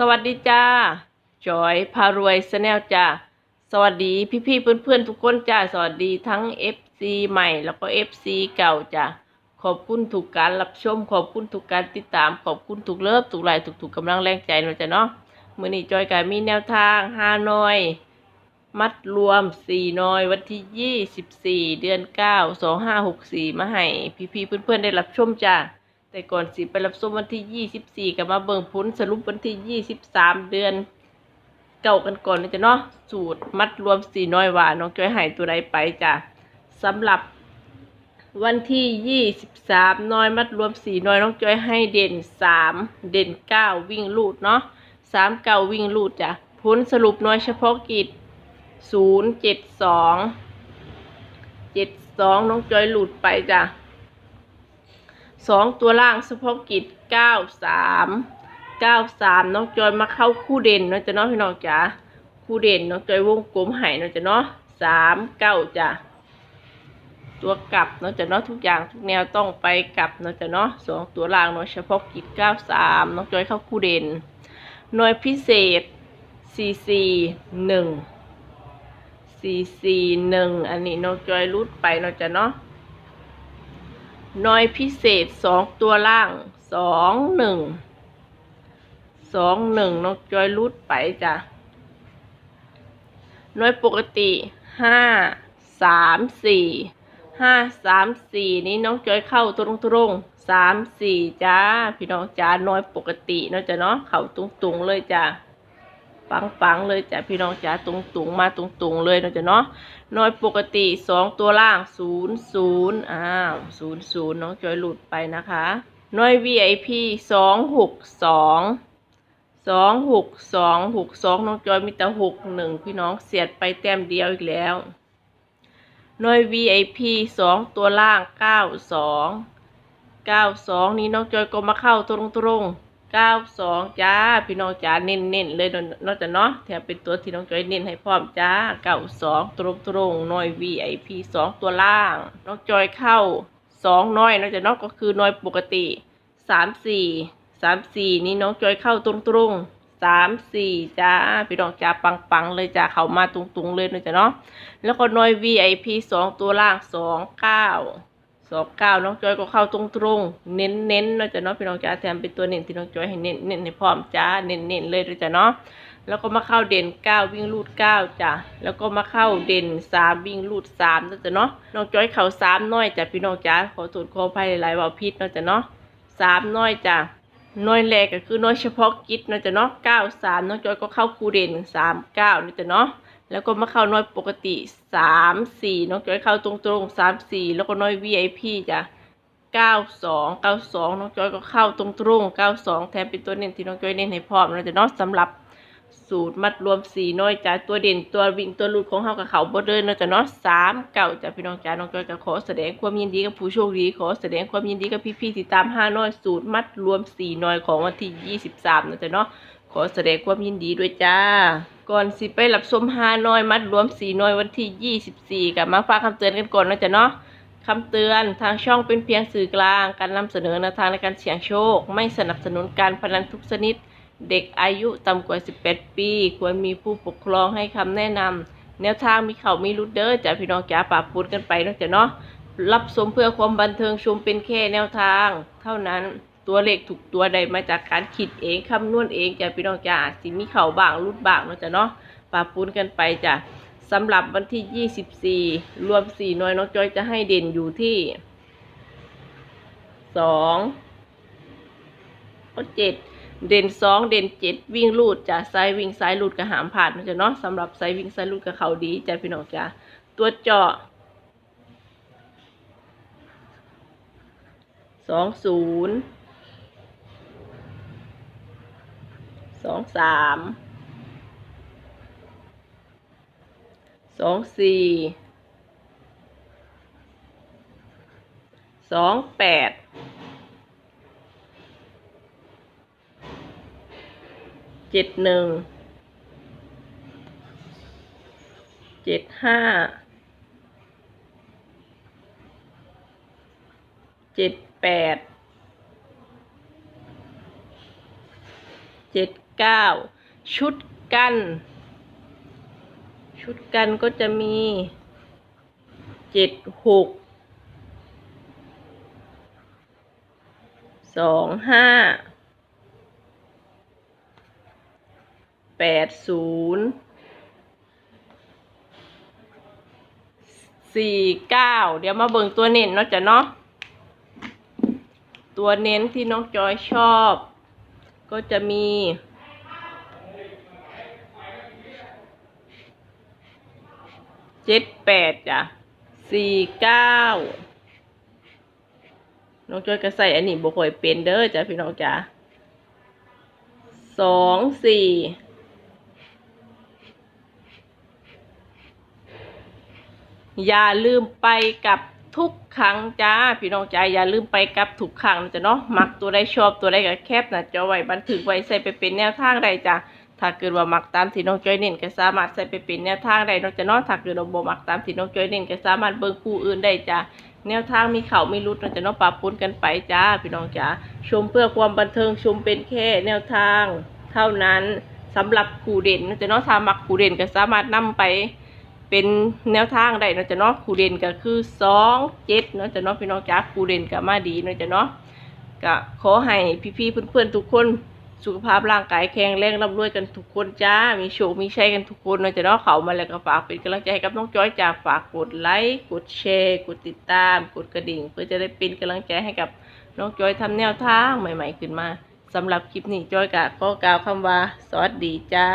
สวัสดีจ้า จอยพารวยสแนลจ้า สวัสดีพี่ๆเพื่อนๆทุกคนจ้า สวัสดีทั้ง FC ใหม่แล้วก็ FC เก่าจ้า ขอบคุณทุกการรับชม ขอบคุณทุกการติดตาม ขอบคุณทุกเลิฟทุกไลค์ทุกๆกำลังแรงใจเนาะจ้ะเนาะมือนี้จอยก็มีแนวทางฮานอย มัดรวม4น้อย วันที่24เดือน9 2564มาให้พี่ๆเพื่อนๆได้รับชมจ้า แต่ก่อนสิไปรับชมวันที่24กับมาเบิ่งผลสรุปวันที่23เดือน เก่ากันก่อนนะจ๊ะเนาะสูตรมัดรวม4น้อยหวานน้องจ้อยให้ตัวใดไปจ้ะสำหรับวันที่23น้อยมัดรวม4น้อยน้องจ้อยให้เด่น3เด่น9วิ่งลูดเนาะ3 9วิ่งลูดจ้ะผลสรุปน้อยเฉพาะกิจ0 7 2 7 2น้องจ้อยหลุดไปจ้ะ สองตัวล่างเฉพาะกิจเก้าสามเก้าสามน้องจอยมาเข้าคู่เด่นเนาะจ้ะเนาะพี่น้องจ๋าคู่เด่นน้องจอยวงกลมให้เนาะจ้ะเนาะสามเก้าจ้ะตัวกลับเนาะจ้ะเนาะทุกอย่างทุกแนวต้องไปกลับเนาะจ้ะเนาะสองตัวล่างเนาะเฉพาะกิจเก้าสามน้องจอยเข้าคู่เด่นหน่วยพิเศษสี่สี่หนึ่งสี่สี่หนึ่งอันนี้น้องจอยรุดไปเนาะจ้ะเนาะ น้อยพิเศษสองตัวล่างสองหนึ่งสองหนึ่งน้องจอยรุดไปจ้ะน้อยปกติห้าสามสี่ห้าสามสี่นี้น้องจอยเข้าตรงตรงสามสี่จ้าพี่น้องจ้าน้อยปกติเนาะจ้ะเนาะเข้าตรงตรงๆเลยจ้ะ ปังปังๆเลยจ้ะพี่น้องจ้าตรงตรงๆมาตรงตรงๆเลยเนาะจ้ะเนาะน้อยปกติสองตัวล่างศูนย์ศูนย์อ้าวศูนย์ศูนย์น้องจอยหลุดไปนะคะน้อย VIP สองหกสองสองหกสองหกสองน้องจอยมีแต่หกหนึ่งพี่น้องเสียดไปแต้มเดียวอีกแล้วน้อย VIP สองตัวล่างเก้าสองเก้าสองนี้น้องจอยก็มาเข้าตรงตรง เก้าสองจ้า พี่น้องจ้าเน้นเน้นๆเลยนอกจากเนาะแถมเป็นตัวที่น้องจอยเน้นให้พร้อมจ้าเก้าสองตรงตรงๆน้อย VIP สองตัวล่าง น้องจอยเข้าสองน้อยนอกจากเนาะก็คือน้อยปกติสามสี่สามสี่นี่น้องจอยเข้าตรงตรงๆสามสี่จ้าพี่น้องจ้าปังปังๆเลยจ้าเข้ามาตรงตรงๆเลยนอกจากเนาะแล้วก็น้อย VIP สองตัวล่างสองเก้า สองเก้าน้องจอยก็เข้าตรงๆ เน้นๆเนาะจ้ะเนาะพี่น้องจ้าแถมเป็นตัวเน้นที่น้องจอยให้เน้นเน้นให้พร้อมจ้าเน้นเน้นๆเลยจ้ะเนาะแล้วก็มาเข้าเด่นเก้าวิ่งลูดเก้าจ้ะแล้วก็มาเข้าเด่นสามวิ่งลูดสามนะจ้ะเนาะน้องจอยเข้าสามน้อยจ้ะพี่น้องจ้าขอตรวจขออภัยหลายๆว่าพิษเนาะจ้ะเนาะสามน้อยจ้ะน้อยแรกก็คือน้อยเฉพาะกิจเนาะจ้ะเนาะเก้าสามน้องจอยก็เข้าคูเด่นสามเก้านี่จ้ะเนาะ แล้วก็มาเข้าน้อยปกติสามสี่น้องจอยเข้าตรงตรงสามสี่แล้วก็น้อย VIP จ้ะเก้าสองเก้าสองน้องจอยก็เข้าตรงตรงเก้าสองแถมเป็นตัวเน้นที่น้องจอยเน้นให้พร้อมนะจ๊ะเนาะสำหรับสูตรมัดรวมสี่น้อยจ้ะตัวเด่นตัววิ่งตัวลุดของเฮากับเขาบ่เดินนะจ๊ะเนาะสามเก้าจ้ะพี่น้องจ้าน้องจอยก็ขอแสดงความยินดีกับผู้โชคดีขอแสดงความยินดีกับพี่ๆที่ตามห้าน้อยสูตรมัดรวมสี่น้อยของวันที่ยี่สิบสามนะจ๊ะเนาะขอแสดงความยินดีด้วยจ้า ก่อนสิไปรับชมฮานอยมัดรวมสีน้อยวันที่24กับมาฝากคำเตือนกันก่อนนะจ๊ะเนาะคำเตือนทางช่องเป็นเพียงสื่อกลาง การนำเสนอแนวทางในการเสี่ยงโชค ไม่สนับสนุนการพนันทุกชนิด เด็กอายุต่ำกว่า 18 ปี ควรมีผู้ปกครองให้คำแนะนำแนวทางมีเขามีรุดเดอร์จ้ะพี่น้องจ๋าปราบพูดกันไปนะจ๊ะเนาะรับชมเพื่อความบันเทิงชมเป็นแค่แนวทาง เท่านั้น ตัวเลขถูกตัวใดมาจากการคิดเองคำนวณเองจ้ะพี่น้องจ้าจสิมีเข่าบางรุดบางเนาะจ้ะเนาะปะปูนกันไปจ้ะสำหรับวันที่ยี่สิบสี่รวมสี่น้อยน้องจอยจะให้เด่นอยู่ที่สองเจ็ดเด่นสองเด่นเจ็ดวิ่งลูดจ้ะไซวิ่งซ้ายลูดกระหามผ่านจ๊ะเนาะสำหรับซ้ายวิ่งซ้ายลูดกระเขาดีจ้ะพี่น้องจ้าตัวเจาะสองศูนย์ สองสามสองสี่สองแปดเจ็ดหนึ่งเจ็ดห้าเจ็ดแปดเจ็ด เก้าชุดกัน ชุดกันก็จะมีเจ็ดหกสองห้าแปดศูนย์สี่เก้าเดี๋ยวมาเบิ่งตัวเน้นเนาะจ้ะเนาะตัวเน้นที่น้องจอยชอบ ก็จะมี เจ็ดแปดจ้ะสี่เก้าน้องจอยก็ใส่อันนี้บ่ค่อยเป็นเด้อจ้ะพี่น้องจ้ะสองสี่อย่าลืมไปกับทุกครั้งจ้า พี่น้องจ้าอย่าลืมไปกับทุกครั้งนะจ้ะเนาะมักตัวได้ชอบตัวได้ก็แคบนะจอไว้บันทึกไว้ใส่ไปเป็นแนวทางใดจ้ะ ถ้าเกิดว่ามักตามที่น้องจ้อยเน้นก็สามารถใส่ไปเป็นแนวทางได้นอกจากนอกถ้าเกิดเราบ่มักตามที่น้องจ้อยเน้นก็สามารถเบิ่งคู่อื่นได้จ้ะแนวทางมีเขามีรุดนอกจากนอกปรับปรุนกันไปจ้าพี่น้องจ้าชมเพื่อความบันเทิงชมเป็นแค่แนวทางเท่านั้นสำหรับคู่เด่นนอกจากนอกถ้ามักคู่เด่นก็สามารถนำไปเป็นแนวทางได้นอกจากนอกคู่เด่นก็คือสองเจ็ดนอกจากนอกพี่น้องจ้าคู่เด่นก็มาดีนอกจากนอกก็ขอให้พี่ๆเพื่อนๆทุกคน สุขภาพร่างกายแข็งแรงร่ำรวยกันทุกคนจ้า มีโชค มีชัยกันทุกคนเนาะจะเนาะเขามาแล้วก็ฝากเป็นกำลังใจให้กับน้องจ้อยจ้าฝากกดไลค์ กดแชร์ กดติดตาม กดกระดิ่ง เพื่อจะได้เป็นกำลังใจให้กับน้องจ้อยทำแนวทางใหม่ ๆ ขึ้นมาสำหรับคลิปนี้จ้อยกะก็กล่าวคำว่า สวัสดีจ้า